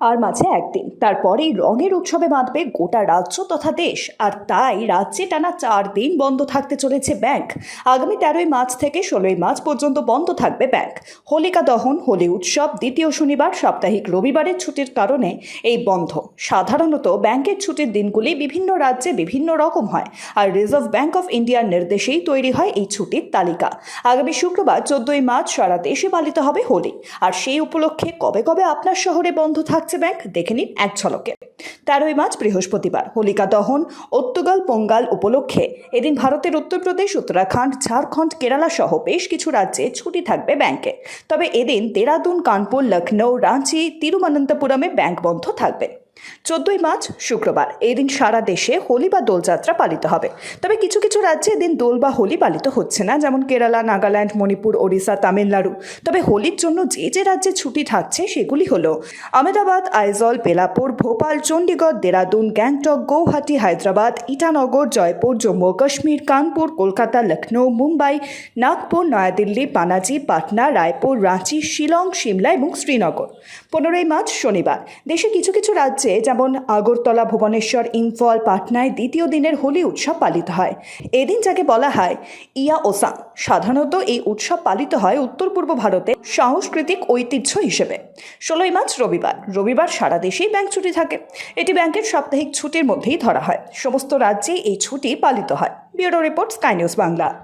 আর মাঝে একদিন তারপরেই রঙের উৎসবে বাঁধবে গোটা রাজ্য তথা দেশ। আর তাই রাজ্যে টানা চার দিন বন্ধ থাকতে চলেছে ব্যাংক। আগামী তেরোই মার্চ থেকে ষোলোই মার্চ পর্যন্ত বন্ধ থাকবে ব্যাংক। হোলিকা দহন, হোলি উৎসব, দ্বিতীয় শনিবার, সাপ্তাহিক রবিবারের ছুটির কারণে এই বন্ধ। সাধারণত ব্যাংকের ছুটির দিনগুলি বিভিন্ন রাজ্যে বিভিন্ন রকম হয়। আর রিজার্ভ ব্যাংক অফ ইন্ডিয়ার নির্দেশেই তৈরি হয় এই ছুটির তালিকা। আগামী শুক্রবার, চোদ্দই মার্চ সারা দেশে পালিত হবে হোলি। আর সেই উপলক্ষে কবে কবে আপনার শহরে বন্ধ থাকছে ব্যাংক, দেখে নিন এক ছলকে তেরোই মার্চ, বৃহস্পতিবার, হোলিকা দহন অত্যগাল পোঙ্গাল উপলক্ষে। এদিন ভারতের উত্তরপ্রদেশ, উত্তরাখণ্ড, ঝাড়খণ্ড, কেরালা সহ বেশ কিছু রাজ্যে ছুটি থাকবে ব্যাংকে। তবে এদিন দেরাদুন, কানপুর লখনৌ রাঁচি, তিরুবনন্তপুরমে ব্যাংক বন্ধ থাকবে। চোদ্দই মার্চ, শুক্রবার। এই দিন সারা দেশে হোলি বা দোলযাত্রা পালিত হবে। তবে কিছু কিছু রাজ্যে এদিন দোল বা হোলি পালিত হচ্ছে না, যেমন কেরালা, নাগাল্যান্ড, মণিপুর, ওড়িশা, তামিলনাড়ু। তবে হোলির জন্য যে যে রাজ্যে ছুটি থাকছে, সেগুলি হলো আহমেদাবাদ, আইজল বেলাপুর ভোপাল চণ্ডীগড় দেরাদুন, গ্যাংটক, গৌহাটি, হায়দ্রাবাদ, ইটানগর, জয়পুর, জম্মু কাশ্মীর, কানপুর, কলকাতা লখনৌ মুম্বাই, নাগপুর, নয়াদিল্লি পানাজি পাটনা, রায়পুর, রাঁচি, শিলং, সিমলা এবং শ্রীনগর। পনেরোই মার্চ, শনিবার। দেশে কিছু কিছু রাজ্যে যেমন আগরতলা, ভুবনেশ্বর, ইম্ফল, পাটনায় দ্বিতীয় দিনের হোলি উৎসব পালিত হয়। এদিন যাকে বলা হয় ইয়া ওসাং, সাধারণত এই উৎসব পালিত হয় উত্তর পূর্ব ভারতের সাংস্কৃতিক ঐতিহ্য হিসেবে। ষোলোই মার্চ, রবিবার। রবিবার সারা দেশেই ব্যাংক ছুটি থাকে। এটি ব্যাংকের সাপ্তাহিক ছুটির মধ্যেই ধরা হয়। সমস্ত রাজ্যেই এই ছুটি পালিত হয়। Bureau report, Sky News Bangla.